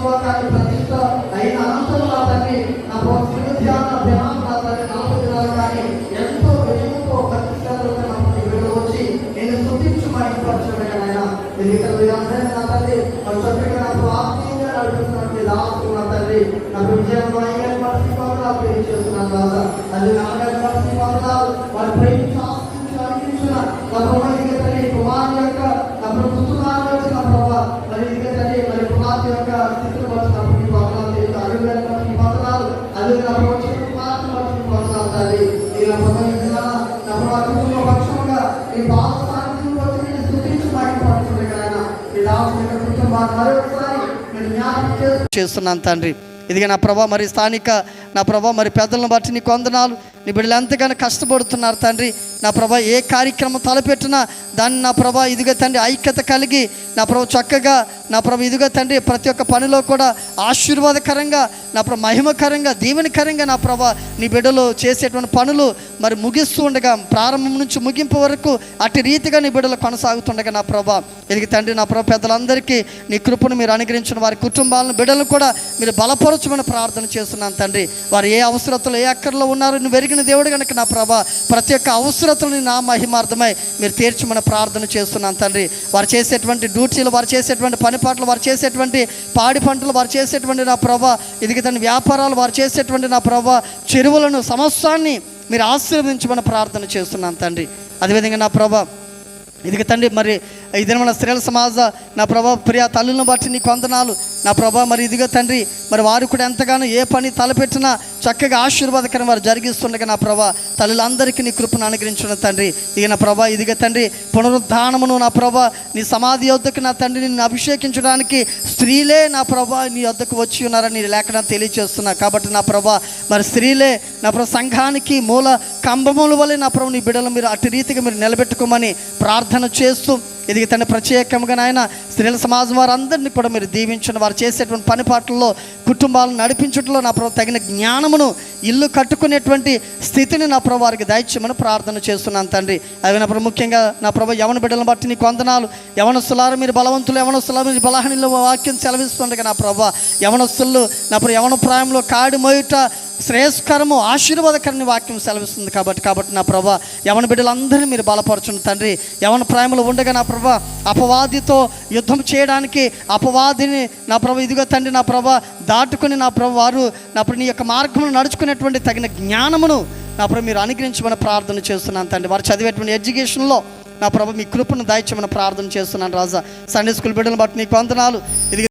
శుభకార్య ప్రతిష్ట అయిన అనంతరం నా తండ్రి నా ప్రభు ధ్యానం నా తండ్రి నలభై దినాలు కానీ ఎంతో వెలుగుతో భక్తి శ్రద్ధలతో నా ప్రభు వీళ్ళు వచ్చి నేను స్థుతించు మహిమపరచుడగా నాయన ఎన్నికలు వీరందరినీ నా తల్లి మరి చక్కగా నా ఆత్మీయంగా నడుపుతున్నటువంటి దాసులు నా తల్లి నా ప్రభు విజయం వాయిగా పరిస్థితి వందనాలు తెలియజేస్తున్నాను రాజా అది నాన్నగారి పరిస్థితి వందనాలు వారి ప్రేమించి ఆశించి అడిగించిన అది నా నా బాధ వచ్చి నేను స్థుతించి కదా మరొకసారి నేను జ్ఞాపకం చేస్తున్నాను తండ్రి. ఇదిగా నా ప్రభా మరి స్థానిక నా ప్రభా మరి పెద్దలను బట్టి నీ కొందనాలు నీ బిడ్డలు ఎంతగానో కష్టపడుతున్నారు తండ్రి. నా ప్రభా ఏ కార్యక్రమం తలపెట్టినా దాన్ని నా ప్రభా ఇదిగా తండ్రి ఐక్యత కలిగి నా ప్రభు చక్కగా నా ప్రభు ఇదిగా తండ్రి ప్రతి ఒక్క పనిలో కూడా ఆశీర్వాదకరంగా నా ప్రభు మహిమకరంగా దీవెనకరంగా నా ప్రభా నీ బిడ్డలు చేసేటువంటి పనులు మరి ముగిస్తూ ఉండగా ప్రారంభం నుంచి ముగింపు వరకు అటు రీతిగా నీ బిడ్డలు కొనసాగుతుండగా నా ప్రభా. ఇది తండ్రి నా ప్రభు పెద్దలందరికీ నీ కృపను మీరు అనుగ్రహించిన వారి కుటుంబాలను బిడ్డలను కూడా మీరు బలపరచమని ప్రార్థన చేస్తున్నాను తండ్రి. వారు ఏ అవసరతలు ఏ అక్కర్లో ఉన్నారో నువ్వు వెరిగిన ఎరిగిన దేవుడు కనుక నా ప్రభా ప్రతి ఒక్క అవసరతని నా మహిమార్థమై మీరు తీర్చమని ప్రార్థన చేస్తున్నాను తండ్రి. వారు చేసేటువంటి డ్యూటీలు వారు చేసేటువంటి పనిపాట్లు వారు చేసేటువంటి పాడి పంటలు వారు చేసేటువంటి నా ప్రభా ఇది తన వ్యాపారాలు వారు చేసేటువంటి నా ప్రభా చెరువులను సమస్తాన్ని మీరు ఆశీర్వదించమని ప్రార్థన చేస్తున్నాను తండ్రి. అదేవిధంగా నా ప్రభా ఇదిగ తండ్రి మరి ఈ దినమైన స్త్రీల సమాజ నా ప్రభా ప్రియ తల్లులను బట్టి నీ కొందనాలు నా ప్రభా మరి ఇదిగో తండ్రి మరి వారు కూడా ఎంతగానో ఏ పని తలపెట్టినా చక్కగా ఆశీర్వాదకరం వారు జరిగిస్తుండగా నా ప్రభా తల్లులందరికీ నీ కృపను అనుగ్రహించిన తండ్రి. ఇక నా ప్రభా ఇదిగ తండ్రి పునరుద్ధానమును నా ప్రభా నీ సమాధి యొద్దకు నా తండ్రి నిన్ను అభిషేకించడానికి స్త్రీలే నా ప్రభా నీ యొద్దకు వచ్చి ఉన్నారని నీ లేఖన తెలియజేస్తున్నా కాబట్టి నా ప్రభా మరి స్త్రీలే నా ప్రభా సంఘానికి మూల కంబముల వలె నా ప్రభు నీ బిడ్డలు మీరు అటు రీతిగా మీరు నిలబెట్టుకోమని ప్రార్థన చేస్తూ ఇది తన ప్రత్యేకంగా ఆయన స్త్రీల సమాజం వారందరినీ కూడా మీరు దీవించండి వారు చేసేటువంటి పని పాటల్లో కుటుంబాలను నడిపించడంలో నా ప్రభు తగిన జ్ఞానమును ఇల్లు కట్టుకునేటువంటి స్థితిని నా ప్రభు వారికి దయచేయమని ప్రార్థన చేస్తున్నాను తండ్రి. అవి నా ప్రభు ముఖ్యంగా నా ప్రభు యవన బిడ్డలను బట్టి నీ కొందనాలు యవనస్తులారు మీరు బలవంతులు యవనస్తులారు మీరు బలహీనలు వాక్యం సెలవిస్తుండగా నా ప్రభు యవనస్తులు నా ప్రభు యవన ప్రాయంలో కాడి మోయుట శ్రేయస్కరము ఆశీర్వాదకరని వాక్యం సెలవిస్తుంది కాబట్టి కాబట్టి నా ప్రభా యవన బిడ్డలందరినీ మీరు బలపరచుండి తండ్రి. యవన ప్రాయములు ఉండగా నా ప్రభా అపవాదితో యుద్ధం చేయడానికి అపవాదిని నా ప్రభా ఇదిగో తండ్రి నా ప్రభా దాటుకుని నా ప్రభు వారు నా ప్రభు నీ యొక్క మార్గమును నడుచుకునేటువంటి తగిన జ్ఞానమును నా ప్రభు మీరు అనుగ్రహించమని ప్రార్థన చేస్తున్నాను తండ్రి. వారు చదివేటువంటి ఎడ్యుకేషన్లో నా ప్రభు మీ కృపను దాయిచ్చమని ప్రార్థన చేస్తున్నాను రాజా. సండే స్కూల్ బిడ్డలు బట్టి నీకు వందనాలు. ఇది